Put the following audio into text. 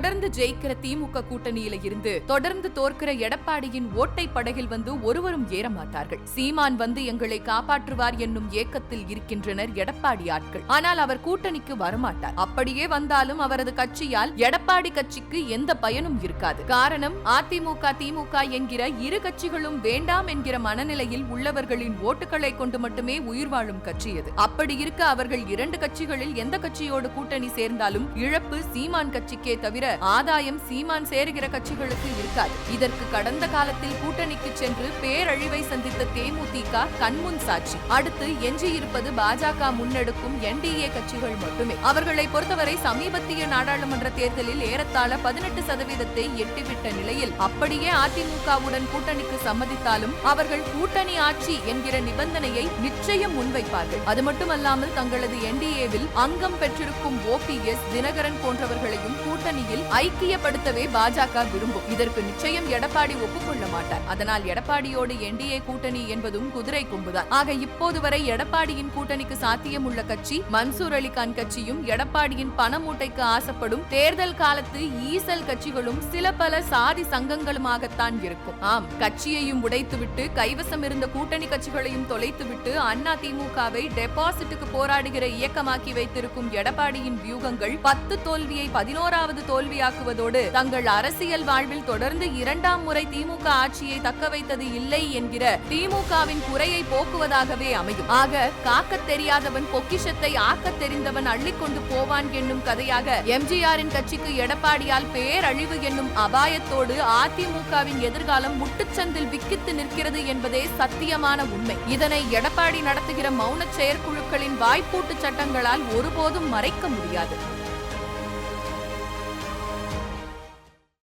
தொடர்ந்து ஜெயிக்கிற திமுக கூட்டணியில இருந்து தொடர்ந்து தோற்கிற எடப்பாடியின் ஓட்டை படகில் வந்து ஒருவரும் ஏறமாட்டார்கள் சீமான் வந்து எங்களை காப்பாற்றுவார் என்னும் ஏக்கத்தில் இருக்கின்றனர் எடப்பாடி ஆட்கள். ஆனால் அவர் கூட்டணிக்கு வரமாட்டார். அப்படியே வந்தாலும் அவரது கட்சியால் எடப்பாடி கட்சிக்கு எந்த பயனும் இருக்காது. காரணம் அதிமுக திமுக என்கிற இரு கட்சிகளும் வேண்டாம் என்கிற மனநிலையில் உள்ளவர்களின் ஓட்டுகளை கொண்டு மட்டுமே உயிர் வாழும் கட்சி அது. அப்படி இருக்க அவர்கள் இரண்டு கட்சிகளில் எந்த கட்சியோடு கூட்டணி சேர்ந்தாலும் இழப்பு சீமான் கட்சிக்கே தவிர ஆதாயம் சீமான் சேருகிற கட்சிகளுக்கு இருக்காது. இதற்கு கடந்த காலத்தில் கூட்டணிக்கு சென்று பேரழிவை சந்தித்த தேமுதிக கண்முன் சாட்சி. அடுத்து எஞ்சியிருப்பது பாஜக முன்னெடுக்கும் என்டிஏ கட்சிகள் மட்டுமே. அவர்களை பொறுத்தவரை சமீபத்திய நாடாளுமன்ற தேர்தலில் ஏறத்தாழ பதினெட்டு சதவீதத்தை எட்டிவிட்ட நிலையில் அப்படியே அதிமுகவுடன் கூட்டணிக்கு சம்மதித்தாலும் அவர்கள் கூட்டணி ஆட்சி என்கிற நிபந்தனையை நிச்சயம் முன்வைப்பார்கள். அது மட்டுமல்லாமல் தங்களது என்டிஏவில் அங்கம் பெற்றிருக்கும் ஓபிஎஸ் தினகரன் போன்றவர்களையும் கூட்டணியில் ஐக்கியப்படுத்தவே பாஜக விரும்பும். இதற்கு நிச்சயம் எடப்பாடி ஒப்புக்கொள்ள மாட்டார். அதனால் எடப்பாடியோடு என்டிஏ கூட்டணி என்பதும் குதிரை கொம்புதான். ஆக இப்போது வரை எடப்பாடியின் கூட்டணிக்கு சாத்தியம் உள்ள கட்சி மன்சூர் அலிகான் கட்சியும் எடப்பாடியின் பண மூட்டைக்கு ஆசைப்படும் தேர்தல் காலத்து ஈசல் கட்சிகளும் சில பல சாதி சங்கங்களுமாகத்தான் இருக்கும். ஆம் கட்சியையும் உடைத்துவிட்டு கைவசம் இருந்த கூட்டணி கட்சிகளையும் தொலைத்துவிட்டு அண்ணா திமுகவை டெபாசிட்டுக்கு போராடுகிற இயக்கமாக்கி வைத்திருக்கும் எடப்பாடியின் வியூகங்கள் பத்து தோல்வியை பதினோராவது தோல்வி தோல்வியாக்குவதோடு தங்கள் அரசியல் வாழ்வில் தொடர்ந்து இரண்டாம் முறை திமுக ஆட்சியை தக்க வைத்தது இல்லை என்கிற திமுகவின் குறையை போக்குவதாகவே அமையும். ஆக காக்கத் தெரியாதவன் பொக்கிஷத்தை ஆக்க தெரிந்தவன் அள்ளிக்கொண்டு போவான் என்னும் கதையாக எம்ஜிஆரின் கட்சிக்கு எடப்பாடியால் பேரழிவு என்னும் அபாயத்தோடு அதிமுகவின் எதிர்காலம் முட்டுச்சந்தில் விக்கித்து நிற்கிறது என்பதே சத்தியமான உண்மை. இதனை எடப்பாடி நடத்துகிற மௌன செயற்குழுக்களின் வாய்ப்பூட்டு சட்டங்களால் ஒருபோதும் மறைக்க முடியாது.